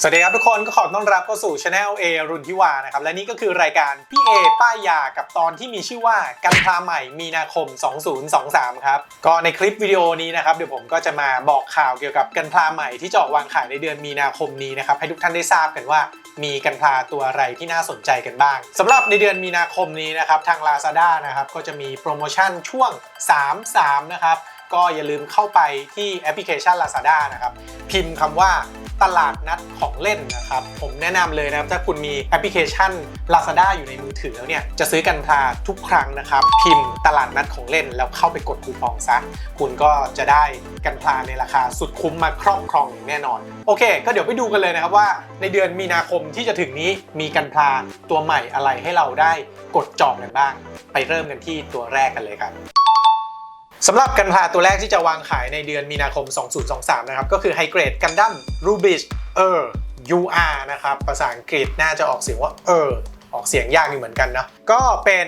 สวัสดีครับทุกคนก็ขอต้อนรับเข้าสู่ช anel A รุนทิวานะครับ และนี่ก็คือรายการพี่เอป้ายยากับตอนที่มีชื่อว่ากันพาใหม่มีนาคม 2023 ครับ ก็ในคลิปวิดีโอนี้นะครับ เดี๋ยวผมก็จะมาบอกข่าวเกี่ยวกับกันพาใหม่ที่จะออกวางขายในเดือนมีนาคมนี้นะครับ ให้ทุกท่านได้ทราบกันว่ามีกันพาตัวอะไรที่น่าสนใจกันบ้างสำหรับในเดือนมีนาคมนี้นะครับทาง Lazada นะครับก็จะมีโปรโมชั่นช่วง 3-3 นะครับก็อย่าลืมเข้าไปที่แอปพลิเคชัน Lazada นะครับพิมพ์คำว่า ตลาดนัดของเล่นนะครับ ผมแนะนำเลยนะครับ ถ้าคุณมีแอปพลิเคชัน Lazada อยู่ในมือถือแล้วเนี่ย จะซื้อกันพลาทุกครั้งนะครับ พิมพ์ตลาดนัดของเล่น แล้วเข้าไปกดคูปองซะ คุณก็จะได้กันพลาในราคาสุดคุ้มมาครอบครองอย่างแน่นอน โอเค ก็เดี๋ยวไปดูกันเลยนะครับว่า ในเดือนมีนาคมที่จะถึงนี้มีกันพลาตัวใหม่อะไรให้เราได้กดจองกันบ้าง ไปเริ่มกันที่ตัวแรกกันเลยครับ สำหรับกันพลาตัวแรกที่จะวางขายในเดือนมีนาคม 2023 นะครับ ก็คือไฮเกรดกันดั้มรูบิชเออ UR นะครับ ภาษาอังกฤษน่าจะออกเสียงว่าเออออกเสียงยากนี่เหมือนกันนะก็เป็น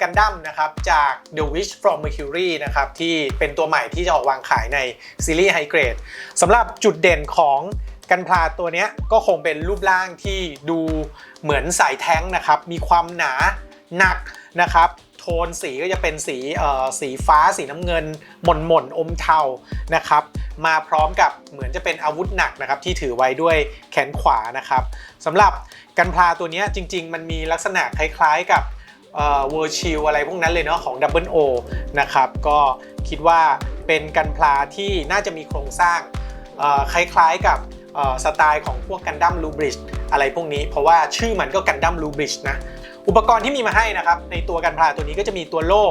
กันดั้มนะครับจาก The Wish from Mercury นะครับที่เป็นตัวใหม่ที่จะออกวางขายในซีรีส์ไฮเกรดสำหรับจุดเด่นของกันพลาตัวนี้ก็คงเป็นรูปร่างที่ดูเหมือนสายแท้งนะครับ มีความหนาหนักนะครับ โทนสีก็จะเป็นสีเอ่อสีฟ้าสีน้ำเงิน หม่นหม่นอมเทานะครับ มาพร้อมกับเหมือนจะเป็นอาวุธหนักนะครับ ที่ถือไว้ด้วยแขนขวานะครับสำหรับกันพลาตัวนี้จริง ๆ มันมีลักษณะคล้ายๆกับเวอร์ชิลอะไรพวกนั้นเลยเนาะของ Double O นะครับ ก็คิดว่าเป็นกันพลาที่น่าจะมีโครงสร้างเอ่อคล้ายๆกับเอ่อสไตล์ของพวกกันดั้มลูบริดอะไรพวกนี้ เพราะว่าชื่อมันก็กันดั้มลูบริดนะ อุปกรณ์ที่มีมาให้นะครับ ในตัวกันพลาตัวนี้ก็จะมีตัวโล่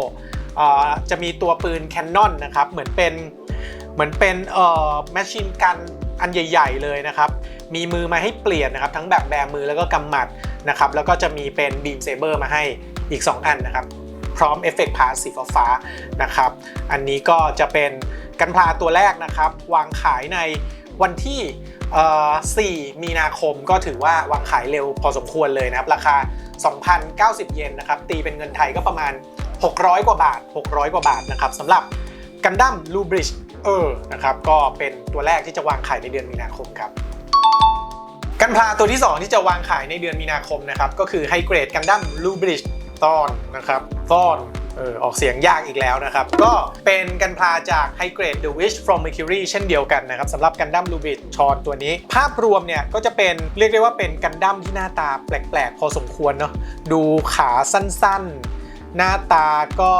จะมีตัวปืนแคนนอนนะครับ เหมือนเป็นเหมือนเป็นเอ่อแมชชีนกันอันใหญ่ ๆ เลยนะครับ มีมือมาให้เปลี่ยนนะครับ ทั้งแบบแบมือแล้วก็กำหมัดนะครับ แล้วก็จะมีเป็นบีมเซเบอร์มาให้อีก 2 อันนะครับ พร้อมเอฟเฟกต์พาสีฟ้านะครับ อันนี้ก็จะเป็นกันพลาตัวแรกนะครับ วางขายในวันที่เอ่อ4มีนาคมก็ถือว่าวางขายเร็วพอสมควรเลยนะครับ ราคา 2,090 เยนนะครับ ตีเป็นเงินไทยก็ประมาณ 600 กว่าบาท 600 กว่าบาทนะครับสำหรับกันดั้มลูบริดเออนะครับ ก็เป็นตัวแรกที่จะวางขายในเดือนมีนาคมครับกันพลาตัวที่ 2 ที่จะวางขายในเดือนมีนาคมนะครับ ก็คือไฮเกรดกันดั้มลูบริดตอนนะครับ ตอนเออออกเสียงยากอีกแล้วนะครับ ก็เป็นกันพลาจากไฮเกรด The Wish from Mercury เช่นเดียวกันนะครับสำหรับกันดั้มลูบิดชอนตัวนี้ ภาพรวมเนี่ยก็จะเป็นเรียกได้ว่าเป็นกันดั้มที่หน้าตาแปลกๆ พอสมควรเนาะดูขาสั้นๆ หน้าตาก็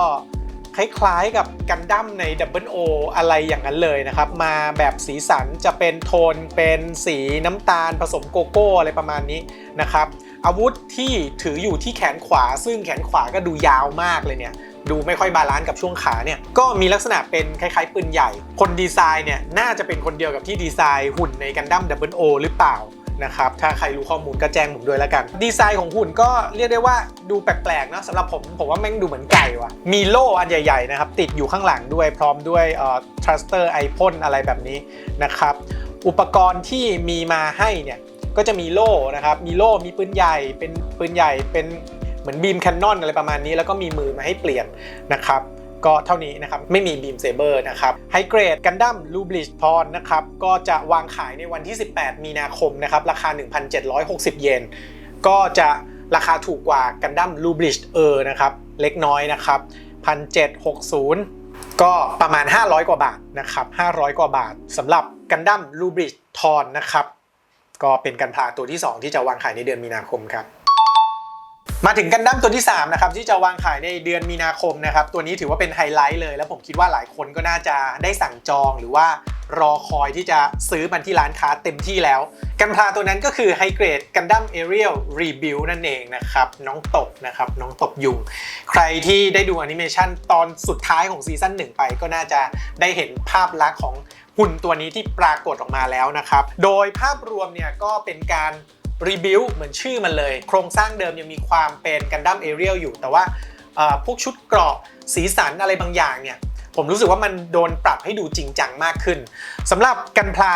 คล้ายๆกับกันดั้มใน Double O อะไรอย่างนั้นเลยนะครับ มาแบบสีสันจะเป็นโทนเป็นสีน้ำตาลผสมโกโก้อะไรประมาณนี้นะครับ อาวุธที่ถืออยู่ที่แขนขวา ซึ่งแขนขวาก็ดูยาวมากเลยเนี่ยดูไม่ค่อยบาลานซ์กับช่วงขาเนี่ย ก็มีลักษณะเป็นคล้ายๆปืนใหญ่ คนดีไซน์เนี่ย น่าจะเป็นคนเดียวกับที่ดีไซน์หุ่นในกันดั้ม Double O หรือเปล่า นะครับ ถ้าใครรู้ข้อมูลก็แจ้งผมด้วยแล้วกัน ดีไซน์ของหุ่นก็เรียกได้ว่าดูแปลกๆนะสำหรับผมผมว่าแม่งดูเหมือนไก่ว่ะ มีโล่อันใหญ่ๆนะครับติดอยู่ข้างหลังด้วยพร้อมด้วยเอ่อ thruster ไอพ่นอะไรแบบนี้นะครับ อุปกรณ์ที่มีมาให้เนี่ยก็จะมีโล่นะครับ มีโล่ มีปืนใหญ่ เป็นปืนใหญ่ เป็นเหมือนบีมแคนนอนอะไรประมาณนี้ แล้วก็มีมือมาให้เปลี่ยนนะครับ ก็เท่านี้นะครับไม่มีบีมเซเบอร์นะครับไฮเกรดกันดั้มลูบลิชทอนนะครับก็จะวางขายในวันที่ 18 มีนาคมนะครับราคา 1,760 เยนก็จะราคาถูกกว่ากันดั้มลูบลิชเออนะครับเล็กน้อยนะครับ 1,760 ก็ประมาณ 500 กว่าบาทนะครับ500 กว่าบาทสำหรับกันดั้มลูบริดทอนนะครับก็เป็นกันพาตัวที่ 2 ที่จะวางขายในเดือนมีนาคมครับ มาถึงกันดั้มตัวที่ 3 นะครับ ที่จะวางขายในเดือนมีนาคมนะครับ ตัวนี้ถือว่าเป็นไฮไลท์เลย แล้วผมคิดว่าหลายคนก็น่าจะได้สั่งจองหรือว่ารอคอยที่จะซื้อมันที่ร้านค้าเต็มที่แล้ว กันพลาตัวนั้นก็คือไฮเกรดกันดั้มเอเรียลรีบิวนั่นเองนะครับ น้องตบนะครับ น้องตบยุง ใครที่ได้ดูแอนิเมชันตอนสุดท้ายของซีซั่นหนึ่งไปก็น่าจะได้เห็นภาพลักษณ์ของหุ่นตัวนี้ที่ปรากฏออกมาแล้วนะครับ โดยภาพรวมเนี่ยก็เป็นการ รีบิวเหมือนชื่อมันเลย โครงสร้างเดิมยังมีความเป็นกันดั้มเอเรียลอยู่ แต่ว่าพวกชุดเกราะสีสันอะไรบางอย่างเนี่ยผมรู้สึกว่ามันโดนปรับให้ดูจริงจังมากขึ้นสำหรับกันพลา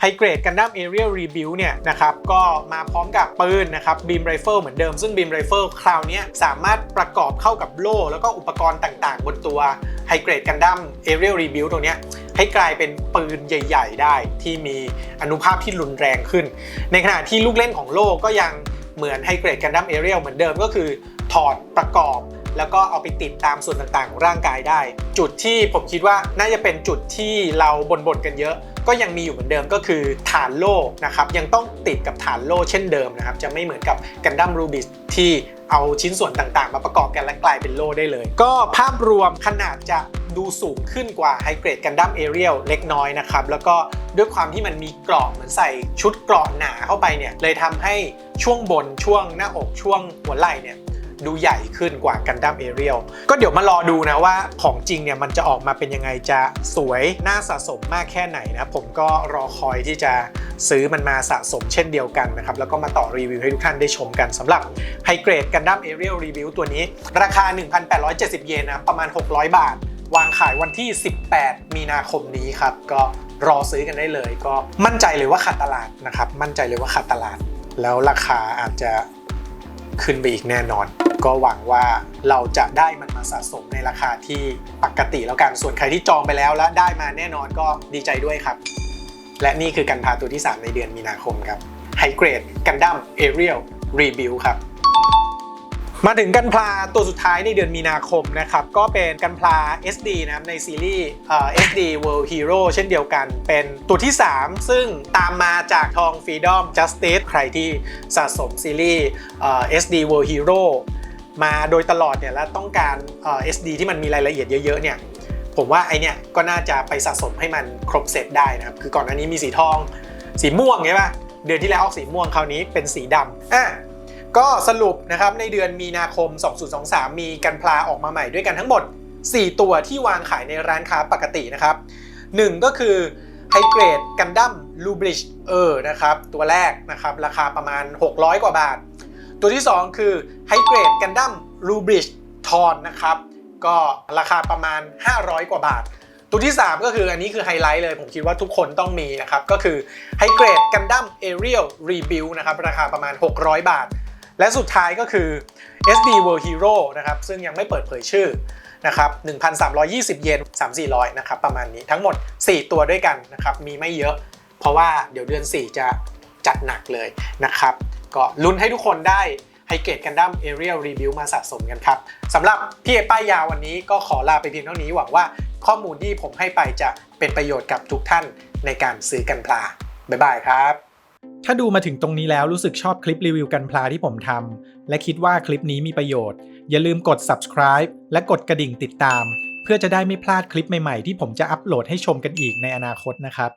ไฮเกรดกันดั้มเอเรียลรีบิวเนี่ยนะครับก็มาพร้อมกับปืนนะครับบีมไรเฟิลเหมือนเดิมซึ่งบีมไรเฟิลคราวนี้สามารถประกอบเข้ากับโล่แล้วก็อุปกรณ์ต่างๆ บนตัวไฮเกรดกันดั้มเอเรียลรีบิวตัวเนี้ ให้กลายเป็นปืนใหญ่ ๆ ได้ที่มีอนุภาพที่รุนแรงขึ้น ในขณะที่ลูกเล่นของโลกก็ยังเหมือนไฮเกรดกันดั้มเอเรียลเหมือนเดิมก็คือถอดประกอบ แล้วก็เอาไปติดตามส่วนต่างๆของร่างกายได้ จุดที่ผมคิดว่าน่าจะเป็นจุดที่เราบ่นๆกันเยอะ ก็ยังมีอยู่เหมือนเดิมก็คือฐานโล่นะครับยังต้องติดกับฐานโล่เช่นเดิมนะครับจะไม่เหมือนกับกันดั้มรูบิสที่เอาชิ้นส่วนต่างๆ มาประกอบกันและกลายเป็นโล่ได้เลย ก็ภาพรวมขนาดจะดูสูงขึ้นกว่าไฮเกรดกันดั้มเอเรียลเล็กน้อยนะครับ แล้วก็ด้วยความที่มันมีเกราะเหมือนใส่ชุดเกราะหนาเข้าไปเนี่ยเลยทำให้ช่วงบนช่วงหน้าอกช่วงหัวไหล่เนี่ย ดูใหญ่ขึ้นกว่ากันดั้มเอเรียลก็เดี๋ยวมารอดูนะว่าของจริงเนี่ยมันจะออกมาเป็นยังไงจะสวยน่าสะสมมากแค่ไหนนะ ผมก็รอคอยที่จะซื้อมันมาสะสมเช่นเดียวกันนะครับ แล้วก็มาต่อรีวิวให้ทุกท่านได้ชมกันสำหรับไฮเกรดกันดั้มเอเรียลรีวิวตัวนี้ ราคา 1,870 เยนนะประมาณ 600 บาท วางขายวันที่ 18 มีนาคมนี้ครับ ก็รอซื้อกันได้เลยก็มั่นใจเลยว่าขาดตลาดนะครับ มั่นใจเลยว่าขาดตลาด แล้วราคาอาจจะขึ้นไปอีกแน่นอน ก็หวังว่าเราจะได้มันมาสะสมในราคาที่ปกติแล้วกันส่วนใครที่จองไปแล้วและได้มาแน่นอนก็ดีใจด้วยครับ และนี่คือการพาตัวที่ 3 ในเดือนมีนาคมครับไฮเกรดกันดั้มเอเรียลรีบิวครับมาถึงกันพลาตัวสุดท้ายในเดือนมีนาคมนะครับ ก็เป็นกันพลา SD นะครับในซีรีส์เอ่อ SD World Hero เช่นเดียวกัน เป็นตัวที่ 3 ซึ่งตามมาจากทอง Freedom Justice ใครที่สะสมซีรีส์เอ่อ SD World Hero มาโดยตลอดเนี่ยและต้องการเอ่อ SD ที่มันมีรายละเอียดเยอะๆเนี่ยผมว่าไอเนี่ยก็น่าจะไปสะสมให้มันครบเซตได้นะครับคือก่อนหน้านี้มีสีทอง สีม่วงใช่ปะเดือนที่แล้วออกสีม่วงคราวนี้เป็นสีดำอะก็สรุปนะครับในเดือนมีนาคม 2023 มีกันพลาออกมาใหม่ด้วยกันทั้งหมด 4 ตัวที่วางขายในร้านค้าปกตินะครับ 1 ก็คือไฮเกรดกันดั้มลูบริชเออนะครับตัวแรกนะครับราคาประมาณ 600 กว่าบาท ตัวที่ 2 คือไฮเกรดกันดั้มลูบริชทอนนะครับ ก็ราคาประมาณ 500 กว่าบาท ตัวที่ 3 ก็คืออันนี้คือไฮไลท์เลย ผมคิดว่าทุกคนต้องมีนะครับ ก็คือไฮเกรดกันดั้มเอเรียลรีบิวนะครับ ราคาประมาณ 600 บาท และสุดท้ายก็คือ SD World Hero นะครับ ซึ่งยังไม่เปิดเผยชื่อนะครับ 1,320 เยน 3-400 นะครับ ประมาณนี้ทั้งหมด 4 ตัวด้วยกันนะครับ มีไม่เยอะ เพราะว่าเดี๋ยวเดือน 4 จะจัดหนักเลยนะครับ ก็ลุ้นให้ทุกคนได้ไฮเกตกันดั้มเอเรียลรีวิวมาสะสมกันครับสำหรับพี่เอป้ายยาววันนี้ก็ขอลาไปเพียงเท่านี้หวังว่าข้อมูลที่ผมให้ไปจะเป็นประโยชน์กับทุกท่านในการซื้อกันพลาบ๊ายบายครับ ถ้าดูมาถึงตรงนี้แล้วรู้สึกชอบคลิปรีวิวกันพลาที่ผมทำและคิดว่าคลิปนี้มีประโยชน์ อย่าลืมกด subscribe และกดกระดิ่งติดตาม เพื่อจะได้ไม่พลาดคลิปใหม่ๆ ที่ผมจะอัปโหลดให้ชมกันอีกในอนาคตนะครับ